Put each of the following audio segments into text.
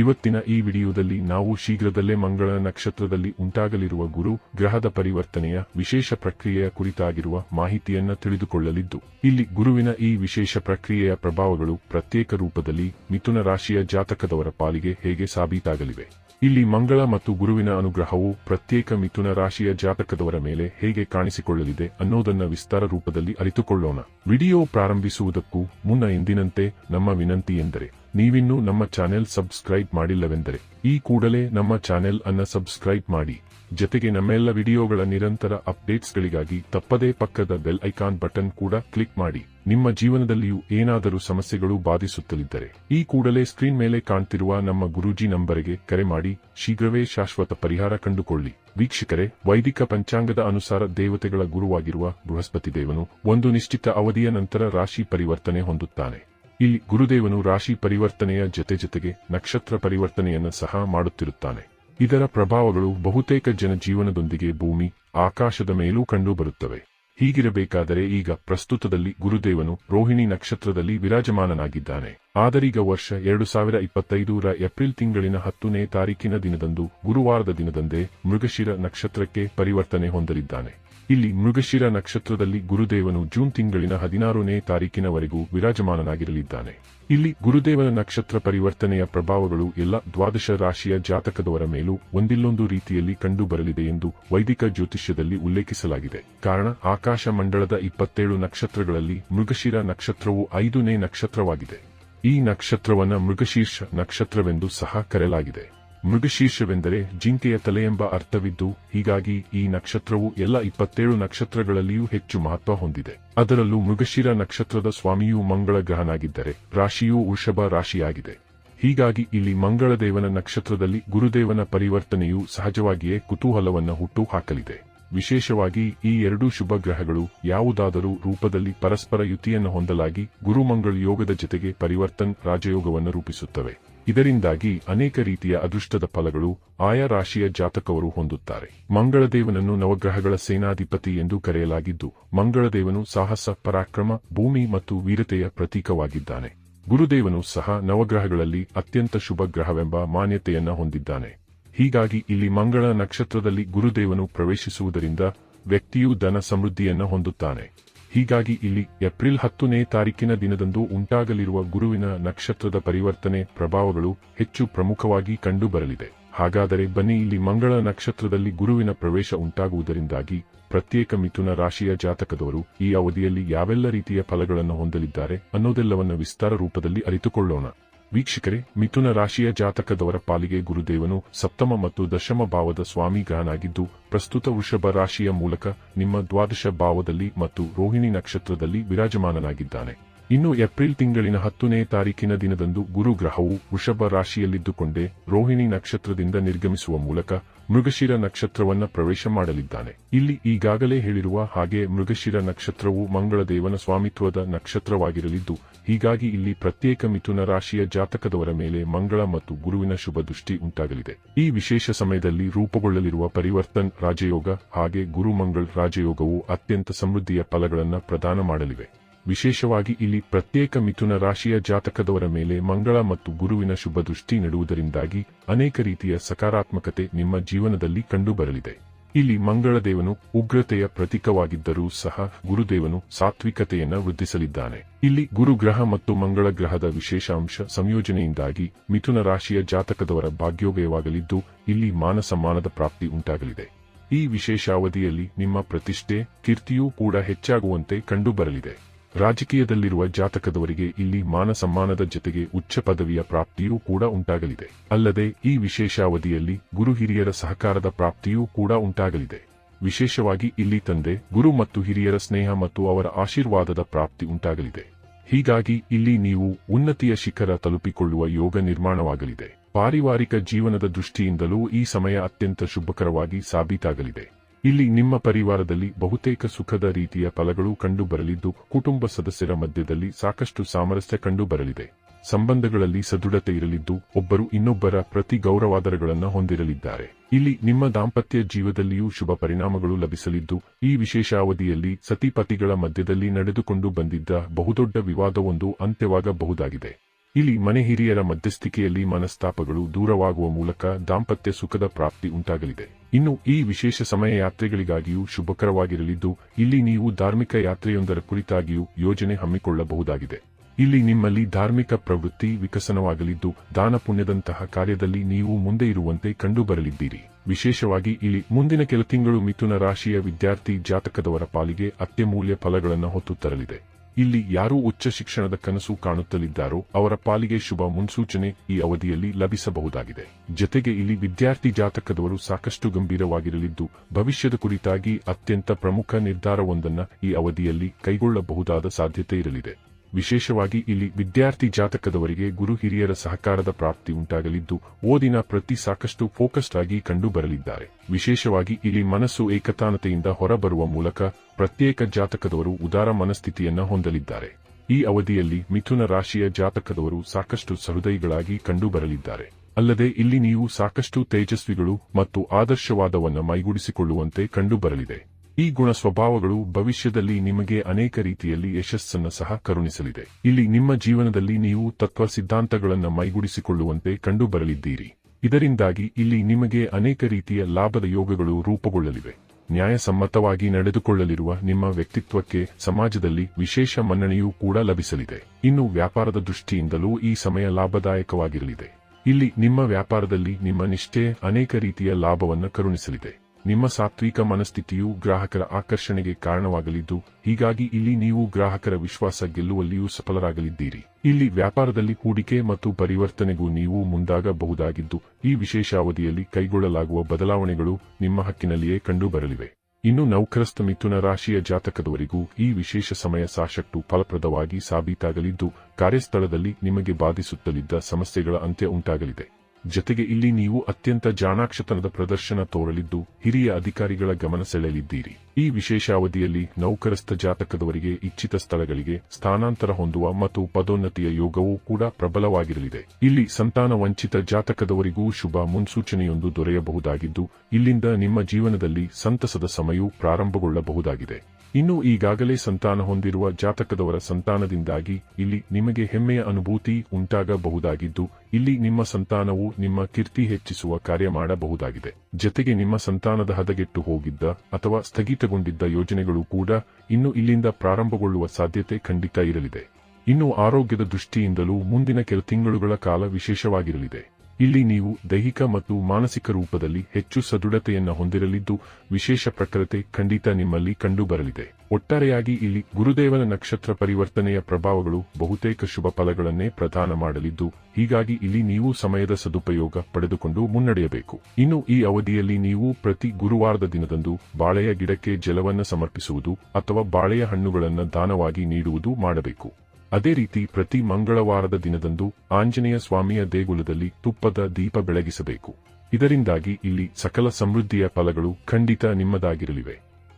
ಇವತ್ತಿನ ಈ ವಿಡಿಯೋದಲ್ಲಿ ನಾವು ಶೀಘ್ರದಲ್ಲೇ ಮಂಗಳ ನಕ್ಷತ್ರದಲ್ಲಿ ಉಂಟಾಗಲಿರುವ ಗುರು ಗ್ರಹದ ಪರಿವರ್ತನೆಯ ವಿಶೇಷ ಪ್ರಕ್ರಿಯೆಯ ಕುರಿತಾಗಿರುವ ಮಾಹಿತಿಯನ್ನ ತಿಳಿದುಕೊಳ್ಳಲಿದ್ದು, ಇಲ್ಲಿ ಗುರುವಿನ ಈ ವಿಶೇಷ ಪ್ರಕ್ರಿಯೆಯ ಪ್ರಭಾವಗಳು ಪ್ರತ್ಯೇಕ ರೂಪದಲ್ಲಿ ಮಿಥುನ ರಾಶಿಯ ಜಾತಕದವರ ಪಾಲಿಗೆ ಹೇಗೆ ಸಾಬೀತಾಗಲಿವೆ. ಇಲ್ಲಿ ಮಂಗಳ ಮತ್ತು ಗುರುವಿನ ಅನುಗ್ರಹವು ಪ್ರತ್ಯೇಕ ಮಿಥುನ ರಾಶಿಯ ಜಾತಕದವರ ಮೇಲೆ ಹೇಗೆ ಕಾಣಿಸಿಕೊಳ್ಳಲಿದೆ ಅನ್ನೋದನ್ನ ವಿಸ್ತಾರ ರೂಪದಲ್ಲಿ ಅರಿತುಕೊಳ್ಳೋಣ. ವಿಡಿಯೋ ಪ್ರಾರಂಭಿಸುವುದಕ್ಕೂ ಮುನ್ನ ಎಂದಿನಂತೆ ನಮ್ಮ ವಿನಂತಿ ಎಂದರೆ ನೀವಿನ್ನೂ ನಮ್ಮ ಚಾನೆಲ್ ಸಬ್ಸ್ಕ್ರೈಬ್ ಮಾಡಿಲ್ಲವೆಂದರೆ, ಈ ಕೂಡಲೇ ನಮ್ಮ ಚಾನೆಲ್ ಅನ್ನ ಸಬ್ಸ್ಕ್ರೈಬ್ ಮಾಡಿ. ಜೊತೆಗೆ ನಮ್ಮೆಲ್ಲ ವಿಡಿಯೋಗಳ ನಿರಂತರ ಅಪ್ಡೇಟ್ಸ್ಗಳಿಗಾಗಿ ತಪ್ಪದೇ ಪಕ್ಕದ ಬೆಲ್ ಐಕಾನ್ ಬಟನ್ ಕೂಡ ಕ್ಲಿಕ್ ಮಾಡಿ. ನಿಮ್ಮ ಜೀವನದಲ್ಲಿಯೂ ಏನಾದರೂ ಸಮಸ್ಯೆಗಳು ಬಾಧಿಸುತ್ತಲಿದ್ದರೆ, ಈ ಕೂಡಲೇ ಸ್ಕ್ರೀನ್ ಮೇಲೆ ಕಾಣ್ತಿರುವ ನಮ್ಮ ಗುರೂಜಿ ನಂಬರಿಗೆ ಕರೆ ಮಾಡಿ. ಶೀಘ್ರವೇ ಶಾಶ್ವತ ಪರಿಹಾರ ಕಂಡುಕೊಳ್ಳಿ. ವೀಕ್ಷಕರೇ, ವೈದಿಕ ಪಂಚಾಂಗದ ಅನುಸಾರ ದೇವತೆಗಳ ಗುರುವಾಗಿರುವ ಬೃಹಸ್ಪತಿ ದೇವನು ಒಂದು ನಿಶ್ಚಿತ ಅವಧಿಯ ನಂತರ ರಾಶಿ ಪರಿವರ್ತನೆ ಹೊಂದುತ್ತಾನೆ. ಇಲ್ಲಿ ಗುರುದೇವನು ರಾಶಿ ಪರಿವರ್ತನೆಯ ಜೊತೆ ಜೊತೆಗೆ ನಕ್ಷತ್ರ ಪರಿವರ್ತನೆಯನ್ನು ಸಹ ಮಾಡುತ್ತಿರುತ್ತಾನೆ. ಇದರ ಪ್ರಭಾವಗಳು ಬಹುತೇಕ ಜನ ಜೀವನದೊಂದಿಗೆ ಭೂಮಿ, ಆಕಾಶದ ಮೇಲೂ ಕಂಡುಬರುತ್ತವೆ ಹೀಗಿರಬೇಕಾದರೆ ಈಗ ಪ್ರಸ್ತುತದಲ್ಲಿ ಗುರುದೇವನು ರೋಹಿಣಿ ನಕ್ಷತ್ರದಲ್ಲಿ ವಿರಾಜಮಾನನಾಗಿದ್ದಾನೆ. ಆದರೀಗ ವರ್ಷ ಎರಡು ಸಾವಿರ ಇಪ್ಪತ್ತೈದರ ಏಪ್ರಿಲ್ ತಿಂಗಳಿನ ಹತ್ತನೇ ತಾರೀಕಿನ ದಿನದಂದು ಗುರುವಾರದ ದಿನದಂದೇ ಮೃಗಶಿರ ನಕ್ಷತ್ರಕ್ಕೆ ಪರಿವರ್ತನೆ ಹೊಂದಲಿದ್ದಾನೆ. ಇಲ್ಲಿ ಮೃಗಶಿರ ನಕ್ಷತ್ರದಲ್ಲಿ ಗುರುದೇವನು ಜೂನ್ ತಿಂಗಳಿನ ಹದಿನಾರನೇ ತಾರೀಕಿನವರೆಗೂ ವಿರಾಜಮಾನನಾಗಿರಲಿದ್ದಾನೆ. ಇಲ್ಲಿ ಗುರುದೇವನ ನಕ್ಷತ್ರ ಪರಿವರ್ತನೆಯ ಪ್ರಭಾವಗಳು ಎಲ್ಲ ದ್ವಾದಶ ರಾಶಿಯ ಜಾತಕದವರ ಮೇಲೂ ಒಂದಿಲ್ಲೊಂದು ರೀತಿಯಲ್ಲಿ ಕಂಡುಬರಲಿದೆ ಎಂದು ವೈದಿಕ ಜ್ಯೋತಿಷ್ಯದಲ್ಲಿ ಉಲ್ಲೇಖಿಸಲಾಗಿದೆ. ಕಾರಣ, ಆಕಾಶ ಮಂಡಳದ ಇಪ್ಪತ್ತೇಳು ನಕ್ಷತ್ರಗಳಲ್ಲಿ ಮೃಗಶಿರ ನಕ್ಷತ್ರವು ಐದನೇ ನಕ್ಷತ್ರವಾಗಿದೆ. ಈ ನಕ್ಷತ್ರವನ್ನ ಮೃಗಶೀರ್ಷ ನಕ್ಷತ್ರವೆಂದು ಸಹ ಕರೆಯಲಾಗಿದೆ. ಮೃಗಶೀರ್ಷವೆಂದರೆ ಜಿಂಕೆಯ ತಲೆ ಎಂಬ ಅರ್ಥವಿದ್ದು, ಹೀಗಾಗಿ ಈ ನಕ್ಷತ್ರವು ಎಲ್ಲ ಇಪ್ಪತ್ತೇಳು ನಕ್ಷತ್ರಗಳಲ್ಲಿಯೂ ಹೆಚ್ಚು ಮಹತ್ವ ಹೊಂದಿದೆ. ಅದರಲ್ಲೂ ಮೃಗಶಿರ ನಕ್ಷತ್ರದ ಸ್ವಾಮಿಯೂ ಮಂಗಳ ಗ್ರಹನಾಗಿದ್ದರೆ ರಾಶಿಯೂ ವೃಷಭ ರಾಶಿಯಾಗಿದೆ. ಹೀಗಾಗಿ ಇಲ್ಲಿ ಮಂಗಳದೇವನ ನಕ್ಷತ್ರದಲ್ಲಿ ಗುರುದೇವನ ಪರಿವರ್ತನೆಯು ಸಹಜವಾಗಿಯೇ ಕುತೂಹಲವನ್ನು ಹುಟ್ಟು ಹಾಕಲಿದೆ ವಿಶೇಷವಾಗಿ ಈ ಎರಡೂ ಶುಭ ಗ್ರಹಗಳು ಯಾವುದಾದರೂ ರೂಪದಲ್ಲಿ ಪರಸ್ಪರ ಯುತಿಯನ್ನು ಹೊಂದಲಾಗಿ ಗುರುಮಂಗಳ ಯೋಗದ ಜೊತೆಗೆ ಪರಿವರ್ತನ್ ರಾಜಯೋಗವನ್ನು ರೂಪಿಸುತ್ತವೆ. ಇದರಿಂದಾಗಿ ಅನೇಕ ರೀತಿಯ ಅದೃಷ್ಟದ ಫಲಗಳು ಆಯಾ ರಾಶಿಯ ಜಾತಕವರು ಹೊಂದುತ್ತಾರೆ. ಮಂಗಳದೇವನನ್ನು ನವಗ್ರಹಗಳ ಸೇನಾಧಿಪತಿ ಎಂದು ಕರೆಯಲಾಗಿದ್ದು, ಮಂಗಳದೇವನು ಸಾಹಸ, ಪರಾಕ್ರಮ, ಭೂಮಿ ಮತ್ತು ವೀರತೆಯ ಪ್ರತೀಕವಾಗಿದ್ದಾನೆ. ಗುರುದೇವನು ಸಹ ನವಗ್ರಹಗಳಲ್ಲಿ ಅತ್ಯಂತ ಶುಭ ಗ್ರಹವೆಂಬ ಮಾನ್ಯತೆಯನ್ನ ಹೊಂದಿದ್ದಾನೆ. ಹೀಗಾಗಿ ಇಲ್ಲಿ ಮಂಗಳ ನಕ್ಷತ್ರದಲ್ಲಿ ಗುರುದೇವನು ಪ್ರವೇಶಿಸುವುದರಿಂದ ವ್ಯಕ್ತಿಯು ಧನ ಸಮೃದ್ಧಿಯನ್ನು ಹೊಂದುತ್ತಾನೆ. ಹೀಗಾಗಿ ಇಲ್ಲಿ ಏಪ್ರಿಲ್ ಹತ್ತನೇ ತಾರೀಕಿನ ದಿನದಂದು ಉಂಟಾಗಲಿರುವ ಗುರುವಿನ ನಕ್ಷತ್ರದ ಪರಿವರ್ತನೆ ಪ್ರಭಾವಗಳು ಹೆಚ್ಚು ಪ್ರಮುಖವಾಗಿ ಕಂಡುಬರಲಿದೆ. ಹಾಗಾದರೆ ಬನ್ನಿ ಇಲ್ಲಿ ಮಂಗಳ ನಕ್ಷತ್ರದಲ್ಲಿ ಗುರುವಿನ ಪ್ರವೇಶ ಉಂಟಾಗುವುದರಿಂದಾಗಿ ಪ್ರತ್ಯೇಕ ಮಿಥುನ ರಾಶಿಯ ಜಾತಕದವರು ಈ ಅವಧಿಯಲ್ಲಿ ಯಾವೆಲ್ಲ ರೀತಿಯ ಫಲಗಳನ್ನು ಹೊಂದಲಿದ್ದಾರೆ ಅನ್ನೋದೆಲ್ಲವನ್ನು ವಿಸ್ತಾರ ರೂಪದಲ್ಲಿ ಅರಿತುಕೊಳ್ಳೋಣ. ವೀಕ್ಷಕರೇ, ಮಿಥುನ ರಾಶಿಯ ಜಾತಕದವರ ಪಾಲಿಗೆ ಗುರುದೇವನು ಸಪ್ತಮ ಮತ್ತು ದಶಮ ಭಾವದ ಸ್ವಾಮಿ ಗ್ರಹನಾಗಿದ್ದು ಪ್ರಸ್ತುತ ವೃಷಭ ರಾಶಿಯ ಮೂಲಕ ನಿಮ್ಮ ದ್ವಾದಶ ಭಾವದಲ್ಲಿ ಮತ್ತು ರೋಹಿಣಿ ನಕ್ಷತ್ರದಲ್ಲಿ ವಿರಾಜಮಾನನಾಗಿದ್ದಾನೆ. ಇನ್ನು ಏಪ್ರಿಲ್ ತಿಂಗಳಿನ ಹತ್ತನೇ ತಾರೀಕಿನ ದಿನದಂದು ಗುರು ಗ್ರಹವು ವೃಷಭ ರಾಶಿಯಲ್ಲಿದ್ದುಕೊಂಡೇ ರೋಹಿಣಿ ನಕ್ಷತ್ರದಿಂದ ನಿರ್ಗಮಿಸುವ ಮೂಲಕ ಮೃಗಶಿರ ನಕ್ಷತ್ರವನ್ನ ಪ್ರವೇಶ ಮಾಡಲಿದ್ದಾನೆ. ಇಲ್ಲಿ ಈಗಾಗಲೇ ಹೇಳಿರುವ ಹಾಗೆ ಮೃಗಶಿರ ನಕ್ಷತ್ರವು ಮಂಗಳದೇವನ ಸ್ವಾಮಿತ್ವದ ನಕ್ಷತ್ರವಾಗಿರಲಿದ್ದು, ಹೀಗಾಗಿ ಇಲ್ಲಿ ಪ್ರತ್ಯೇಕ ಮಿಥುನ ರಾಶಿಯ ಜಾತಕದವರ ಮೇಲೆ ಮಂಗಳ ಮತ್ತು ಗುರುವಿನ ಶುಭ ದೃಷ್ಟಿ ಉಂಟಾಗಲಿದೆ. ಈ ವಿಶೇಷ ಸಮಯದಲ್ಲಿ ರೂಪುಗೊಳ್ಳಲಿರುವ ಪರಿವರ್ತನ್ ರಾಜಯೋಗ ಹಾಗೆ ಗುರು ಮಂಗಳ್ ರಾಜಯೋಗವು ಅತ್ಯಂತ ಸಮೃದ್ಧಿಯ ಫಲಗಳನ್ನು ಪ್ರದಾನ ಮಾಡಲಿವೆ. ವಿಶೇಷವಾಗಿ ಇಲ್ಲಿ ಪ್ರತ್ಯೇಕ ಮಿಥುನ ರಾಶಿಯ ಜಾತಕದವರ ಮೇಲೆ ಮಂಗಳ ಮತ್ತು ಗುರುವಿನ ಶುಭ ದೃಷ್ಟಿ ನೆಡುವುದರಿಂದಾಗಿ ಅನೇಕ ರೀತಿಯ ಸಕಾರಾತ್ಮಕತೆ ನಿಮ್ಮ ಜೀವನದಲ್ಲಿ ಕಂಡುಬರಲಿದೆ. ಇಲ್ಲಿ ಮಂಗಳದೇವನು ಉಗ್ರತೆಯ ಪ್ರತೀಕವಾಗಿದ್ದರೂ ಸಹ ಗುರುದೇವನು ಸಾತ್ವಿಕತೆಯನ್ನು ವೃದ್ಧಿಸಲಿದ್ದಾನೆ. ಇಲ್ಲಿ ಗುರುಗ್ರಹ ಮತ್ತು ಮಂಗಳ ಗ್ರಹದ ವಿಶೇಷಾಂಶ ಸಂಯೋಜನೆಯಿಂದಾಗಿ ಮಿಥುನ ರಾಶಿಯ ಜಾತಕದವರ ಭಾಗ್ಯೋದಯವಾಗಲಿದ್ದು ಇಲ್ಲಿ ಮಾನಸಮ್ಮಾನದ ಪ್ರಾಪ್ತಿ ಉಂಟಾಗಲಿದೆ. ಈ ವಿಶೇಷ ಅವಧಿಯಲ್ಲಿ ನಿಮ್ಮ ಪ್ರತಿಷ್ಠೆ, ಕೀರ್ತಿಯೂ ಕೂಡ ಹೆಚ್ಚಾಗುವಂತೆ ಕಂಡುಬರಲಿದೆ. ರಾಜಕೀಯದಲ್ಲಿರುವ ಜಾತಕದವರಿಗೆ ಇಲ್ಲಿ ಮಾನ ಸಮ್ಮಾನದ ಜೊತೆಗೆ ಉಚ್ಚ ಪದವಿಯ ಪ್ರಾಪ್ತಿಯೂ ಕೂಡ ಉಂಟಾಗಲಿದೆ. ಅಲ್ಲದೆ, ಈ ವಿಶೇಷ ಅವಧಿಯಲ್ಲಿ ಗುರು ಹಿರಿಯರ ಸಹಕಾರದ ಪ್ರಾಪ್ತಿಯೂ ಕೂಡ ಉಂಟಾಗಲಿದೆ. ವಿಶೇಷವಾಗಿ ಇಲ್ಲಿ ತಂದೆ, ಗುರು ಮತ್ತು ಹಿರಿಯರ ಸ್ನೇಹ ಮತ್ತು ಅವರ ಆಶೀರ್ವಾದದ ಪ್ರಾಪ್ತಿ ಉಂಟಾಗಲಿದೆ. ಹೀಗಾಗಿ ಇಲ್ಲಿ ನೀವು ಉನ್ನತಿಯ ಶಿಖರ ತಲುಪಿಕೊಳ್ಳುವ ಯೋಗ ನಿರ್ಮಾಣವಾಗಲಿದೆ. ಪಾರಿವಾರಿಕ ಜೀವನದ ದೃಷ್ಟಿಯಿಂದಲೂ ಈ ಸಮಯ ಅತ್ಯಂತ ಶುಭಕರವಾಗಿ ಸಾಬೀತಾಗಲಿದೆ. ಇಲ್ಲಿ ನಿಮ್ಮ ಪರಿವಾರದಲ್ಲಿ ಬಹುತೇಕ ಸುಖದ ರೀತಿಯ ಫಲಗಳು ಕಂಡುಬರಲಿದ್ದು, ಕುಟುಂಬ ಸದಸ್ಯರ ಮಧ್ಯದಲ್ಲಿ ಸಾಕಷ್ಟು ಸಾಮರಸ್ಯ ಕಂಡುಬರಲಿದೆ. ಸಂಬಂಧಗಳಲ್ಲಿ ಸದೃಢತೆ ಇರಲಿದ್ದು, ಒಬ್ಬರು ಇನ್ನೊಬ್ಬರ ಪ್ರತಿ ಗೌರವಾದರಗಳನ್ನು ಹೊಂದಿರಲಿದ್ದಾರೆ. ಇಲ್ಲಿ ನಿಮ್ಮ ದಾಂಪತ್ಯ ಜೀವದಲ್ಲಿಯೂ ಶುಭ ಪರಿಣಾಮಗಳು ಲಭಿಸಲಿದ್ದು, ಈ ವಿಶೇಷ ಅವಧಿಯಲ್ಲಿ ಸತಿಪತಿಗಳ ಮಧ್ಯದಲ್ಲಿ ನಡೆದುಕೊಂಡು ಬಂದಿದ್ದ ಬಹುದೊಡ್ಡ ವಿವಾದವೊಂದು ಅಂತ್ಯವಾಗಬಹುದಾಗಿದೆ. ಇಲ್ಲಿ ಮನೆ ಹಿರಿಯರ ಮಧ್ಯಸ್ಥಿಕೆಯಲ್ಲಿ ಮನಸ್ತಾಪಗಳು ದೂರವಾಗುವ ಮೂಲಕ ದಾಂಪತ್ಯ ಸುಖದ ಪ್ರಾಪ್ತಿ ಉಂಟಾಗಲಿದೆ. ಇನ್ನು ಈ ವಿಶೇಷ ಸಮಯ ಯಾತ್ರೆಗಳಿಗಾಗಿಯೂ ಶುಭಕರವಾಗಿರಲಿದ್ದು, ಇಲ್ಲಿ ನೀವು ಧಾರ್ಮಿಕ ಯಾತ್ರೆಯೊಂದರ ಕುರಿತಾಗಿಯೂ ಯೋಜನೆ ಹಮ್ಮಿಕೊಳ್ಳಬಹುದಾಗಿದೆ. ಇಲ್ಲಿ ನಿಮ್ಮಲ್ಲಿ ಧಾರ್ಮಿಕ ಪ್ರವೃತ್ತಿ ವಿಕಸನವಾಗಲಿದ್ದು, ದಾನ ಪುಣ್ಯದಂತಹ ಕಾರ್ಯದಲ್ಲಿ ನೀವು ಮುಂದೆ ಇರುವಂತೆ ಕಂಡುಬರಲಿದ್ದೀರಿ. ವಿಶೇಷವಾಗಿ ಇಲ್ಲಿ ಮುಂದಿನ ಕೆಲ ತಿಂಗಳು ಮಿಥುನ ರಾಶಿಯ ವಿದ್ಯಾರ್ಥಿ ಜಾತಕದವರ ಪಾಲಿಗೆ ಅತ್ಯಮೂಲ್ಯ ಫಲಗಳನ್ನು ಹೊತ್ತು ತರಲಿದೆ. ಇಲ್ಲಿ ಯಾರು ಉಚ್ಚ ಶಿಕ್ಷಣದ ಕನಸು ಕಾಣುತ್ತಲಿದ್ದಾರೋ ಅವರ ಪಾಲಿಗೆ ಶುಭ ಮುನ್ಸೂಚನೆ ಈ ಅವಧಿಯಲ್ಲಿ ಲಭಿಸಬಹುದಾಗಿದೆ. ಜತೆಗೆ ಇಲ್ಲಿ ವಿದ್ಯಾರ್ಥಿ ಜಾತಕದವರು ಸಾಕಷ್ಟು ಗಂಭೀರವಾಗಿರಲಿದ್ದು, ಭವಿಷ್ಯದ ಕುರಿತಾಗಿ ಅತ್ಯಂತ ಪ್ರಮುಖ ನಿರ್ಧಾರವೊಂದನ್ನು ಈ ಅವಧಿಯಲ್ಲಿ ಕೈಗೊಳ್ಳಬಹುದಾದ ಸಾಧ್ಯತೆ ಇರಲಿದೆ. ವಿಶೇಷವಾಗಿ ಇಲ್ಲಿ ವಿದ್ಯಾರ್ಥಿ ಜಾತಕದವರಿಗೆ ಗುರು ಹಿರಿಯರ ಸಹಕಾರದ ಪ್ರಾಪ್ತಿ ಉಂಟಾಗಲಿದ್ದು, ಓದಿನ ಪ್ರತಿ ಸಾಕಷ್ಟು ಫೋಕಸ್ಡ್ ಆಗಿ ಕಂಡುಬರಲಿದ್ದಾರೆ. ವಿಶೇಷವಾಗಿ ಇಲ್ಲಿ ಮನಸ್ಸು ಏಕತಾನತೆಯಿಂದ ಹೊರಬರುವ ಮೂಲಕ ಪ್ರತ್ಯೇಕ ಜಾತಕದವರು ಉದಾರ ಮನಸ್ಥಿತಿಯನ್ನ ಹೊಂದಲಿದ್ದಾರೆ. ಈ ಅವಧಿಯಲ್ಲಿ ಮಿಥುನ ರಾಶಿಯ ಜಾತಕದವರು ಸಾಕಷ್ಟು ಸಹೃದಯಿಗಳಾಗಿ ಕಂಡುಬರಲಿದ್ದಾರೆ. ಅಲ್ಲದೆ ಇಲ್ಲಿ ನೀವು ಸಾಕಷ್ಟು ತೇಜಸ್ವಿಗಳು ಮತ್ತು ಆದರ್ಶವಾದವನ್ನು ಮೈಗೂಡಿಸಿಕೊಳ್ಳುವಂತೆ ಕಂಡುಬರಲಿದೆ. ಈ ಗುಣ ಸ್ವಭಾವಗಳು ಭವಿಷ್ಯದಲ್ಲಿ ನಿಮಗೆ ಅನೇಕ ರೀತಿಯಲ್ಲಿ ಯಶಸ್ಸನ್ನು ಸಹ ಕರುಣಿಸಲಿದೆ. ಇಲ್ಲಿ ನಿಮ್ಮ ಜೀವನದಲ್ಲಿ ನೀವು ತತ್ವ ಸಿದ್ಧಾಂತಗಳನ್ನು ಮೈಗೂಡಿಸಿಕೊಳ್ಳುವಂತೆ ಕಂಡುಬರಲಿದ್ದೀರಿ. ಇದರಿಂದಾಗಿ ಇಲ್ಲಿ ನಿಮಗೆ ಅನೇಕ ರೀತಿಯ ಲಾಭದ ಯೋಗಗಳು ರೂಪುಗೊಳ್ಳಲಿವೆ. ನ್ಯಾಯಸಮ್ಮತವಾಗಿ ನಡೆದುಕೊಳ್ಳಲಿರುವ ನಿಮ್ಮ ವ್ಯಕ್ತಿತ್ವಕ್ಕೆ ಸಮಾಜದಲ್ಲಿ ವಿಶೇಷ ಮನ್ನಣೆಯೂ ಕೂಡ ಲಭಿಸಲಿದೆ. ಇನ್ನು ವ್ಯಾಪಾರದ ದೃಷ್ಟಿಯಿಂದಲೂ ಈ ಸಮಯ ಲಾಭದಾಯಕವಾಗಿರಲಿದೆ. ಇಲ್ಲಿ ನಿಮ್ಮ ವ್ಯಾಪಾರದಲ್ಲಿ ನಿಮ್ಮ ನಿಷ್ಠೆ ಅನೇಕ ರೀತಿಯ ಲಾಭವನ್ನು ಕರುಣಿಸಲಿದೆ. ನಿಮ್ಮ ಸಾತ್ವಿಕ ಮನಸ್ಥಿತಿಯು ಗ್ರಾಹಕರ ಆಕರ್ಷಣೆಗೆ ಕಾರಣವಾಗಲಿದ್ದು, ಹೀಗಾಗಿ ಇಲ್ಲಿ ನೀವು ಗ್ರಾಹಕರ ವಿಶ್ವಾಸ ಗೆಲ್ಲುವಲ್ಲಿಯೂ ಸಫಲರಾಗಲಿದ್ದೀರಿ. ಇಲ್ಲಿ ವ್ಯಾಪಾರದಲ್ಲಿ ಹೂಡಿಕೆ ಮತ್ತು ಪರಿವರ್ತನೆಗೂ ನೀವು ಮುಂದಾಗಬಹುದಾಗಿದ್ದು, ಈ ವಿಶೇಷ ಅವಧಿಯಲ್ಲಿ ಕೈಗೊಳ್ಳಲಾಗುವ ಬದಲಾವಣೆಗಳು ನಿಮ್ಮ ಹಕ್ಕಿನಲ್ಲಿಯೇ ಕಂಡುಬರಲಿವೆ. ಇನ್ನು ನೌಕರಸ್ಥ ಮಿಥುನ ರಾಶಿಯ ಜಾತಕದವರಿಗೂ ಈ ವಿಶೇಷ ಸಮಯ ಸಾಶಕ್ತು ಫಲಪ್ರದವಾಗಿ ಸಾಬೀತಾಗಲಿದ್ದು, ಕಾರ್ಯಸ್ಥಳದಲ್ಲಿ ನಿಮಗೆ ಬಾಧಿಸುತ್ತಲಿದ್ದ ಸಮಸ್ಯೆಗಳ ಅಂತ್ಯ ಉಂಟಾಗಲಿದೆ. ಜತೆಗೆ ಇಲ್ಲಿ ನೀವು ಅತ್ಯಂತ ಜಾಣಾಕ್ಷತನದ ಪ್ರದರ್ಶನ ತೋರಲಿದ್ದು, ಹಿರಿಯ ಅಧಿಕಾರಿಗಳ ಗಮನ ಸೆಳೆಯಲಿದ್ದೀರಿ. ಈ ವಿಶೇಷ ಅವಧಿಯಲ್ಲಿ ನೌಕರಸ್ಥ ಜಾತಕದವರಿಗೆ, ಇಚ್ಛಿತ ಸ್ಥಳಗಳಿಗೆ ಸ್ಥಾನಾಂತರ ಹೊಂದುವ ಮತ್ತು ಪದೋನ್ನತಿಯ ಯೋಗವೂ ಕೂಡ ಪ್ರಬಲವಾಗಿರಲಿದೆ. ಇಲ್ಲಿ ಸಂತಾನ ವಂಚಿತ ಜಾತಕದವರಿಗೂ ಶುಭ ಮುನ್ಸೂಚನೆಯೊಂದು ದೊರೆಯಬಹುದಾಗಿದ್ದು, ಇಲ್ಲಿಂದ ನಿಮ್ಮ ಜೀವನದಲ್ಲಿ ಸಂತಸದ ಸಮಯವು ಪ್ರಾರಂಭಗೊಳ್ಳಬಹುದಾಗಿದೆ. ಇನ್ನು ಈಗಾಗಲೇ ಸಂತಾನ ಹೊಂದಿರುವ ಜಾತಕದವರ ಸಂತಾನದಿಂದಾಗಿ ಇಲ್ಲಿ ನಿಮಗೆ ಹೆಮ್ಮೆಯ ಅನುಭೂತಿ ಉಂಟಾಗಬಹುದಾಗಿದ್ದು ಇಲ್ಲಿ ನಿಮ್ಮ ಸಂತಾನವು ನಿಮ್ಮ ಕೀರ್ತಿ ಹೆಚ್ಚಿಸುವ ಕಾರ್ಯ ಮಾಡಬಹುದಾಗಿದೆ. ಜತೆಗೆ ನಿಮ್ಮ ಸಂತಾನದ ಹದಗೆಟ್ಟು ಹೋಗಿದ್ದ ಅಥವಾ ಸ್ಥಗಿತಗೊಂಡಿದ್ದ ಯೋಜನೆಗಳು ಕೂಡ ಇನ್ನು ಇಲ್ಲಿಂದ ಪ್ರಾರಂಭಗೊಳ್ಳುವ ಸಾಧ್ಯತೆ ಖಂಡಿತ ಇರಲಿದೆ. ಇನ್ನು ಆರೋಗ್ಯದ ದೃಷ್ಟಿಯಿಂದಲೂ ಮುಂದಿನ ಕೆಲ ತಿಂಗಳುಗಳ ಕಾಲ ವಿಶೇಷವಾಗಿರಲಿದೆ. ಇಲ್ಲಿ ನೀವು ದೈಹಿಕ ಮತ್ತು ಮಾನಸಿಕ ರೂಪದಲ್ಲಿ ಹೆಚ್ಚು ಸದೃಢತೆಯನ್ನು ಹೊಂದಿರಲಿದ್ದು, ವಿಶೇಷ ಪ್ರಖರತೆ ಖಂಡಿತ ನಿಮ್ಮಲ್ಲಿ ಕಂಡುಬರಲಿದೆ. ಒಟ್ಟಾರೆಯಾಗಿ ಇಲ್ಲಿ ಗುರುದೇವನ ನಕ್ಷತ್ರ ಪರಿವರ್ತನೆಯ ಪ್ರಭಾವಗಳು ಬಹುತೇಕ ಶುಭ ಫಲಗಳನ್ನೇ ಪ್ರದಾನ ಮಾಡಲಿದ್ದು, ಹೀಗಾಗಿ ಇಲ್ಲಿ ನೀವು ಸಮಯದ ಸದುಪಯೋಗ ಪಡೆದುಕೊಂಡು ಮುನ್ನಡೆಯಬೇಕು. ಇನ್ನು ಈ ಅವಧಿಯಲ್ಲಿ ನೀವು ಪ್ರತಿ ಗುರುವಾರದ ದಿನದಂದು ಬಾಳೆಯ ಗಿಡಕ್ಕೆ ಜಲವನ್ನು ಸಮರ್ಪಿಸುವುದು ಅಥವಾ ಬಾಳೆಯ ಹಣ್ಣುಗಳನ್ನು ದಾನವಾಗಿ ನೀಡುವುದು ಮಾಡಬೇಕು. ಅದೇ ರೀತಿ ಪ್ರತಿ ಮಂಗಳವಾರದ ದಿನದಂದು ಆಂಜನೇಯ ಸ್ವಾಮಿಯ ದೇಗುಲದಲ್ಲಿ ತುಪ್ಪದ ದೀಪ ಬೆಳಗಿಸಬೇಕು. ಇದರಿಂದಾಗಿ ಇಲ್ಲಿ ಸಕಲ ಸಮೃದ್ಧಿಯ ಫಲಗಳು ಖಂಡಿತ ನಿಮ್ಮದಾಗಿರಲಿವೆ.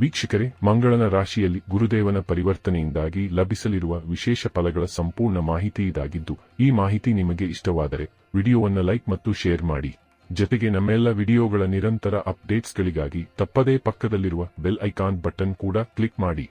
ವೀಕ್ಷಕರೇ, ಮಂಗಳನ ರಾಶಿಯಲ್ಲಿ ಗುರುದೇವನ ಪರಿವರ್ತನೆಯಿಂದಾಗಿ ಲಭಿಸಲಿರುವ ವಿಶೇಷ ಫಲಗಳ ಸಂಪೂರ್ಣ ಮಾಹಿತಿ ಇದಾಗಿದ್ದು, ಈ ಮಾಹಿತಿ ನಿಮಗೆ ಇಷ್ಟವಾದರೆ ವಿಡಿಯೋವನ್ನು ಲೈಕ್ ಮತ್ತು ಶೇರ್ ಮಾಡಿ. ಜತೆಗೆ ನಮ್ಮೆಲ್ಲ ವಿಡಿಯೋಗಳ ನಿರಂತರ ಅಪ್ಡೇಟ್ಸ್ಗಳಿಗಾಗಿ ತಪ್ಪದೇ ಪಕ್ಕದಲ್ಲಿರುವ ಬೆಲ್ ಐಕಾನ್ ಬಟನ್ ಕೂಡ ಕ್ಲಿಕ್ ಮಾಡಿ.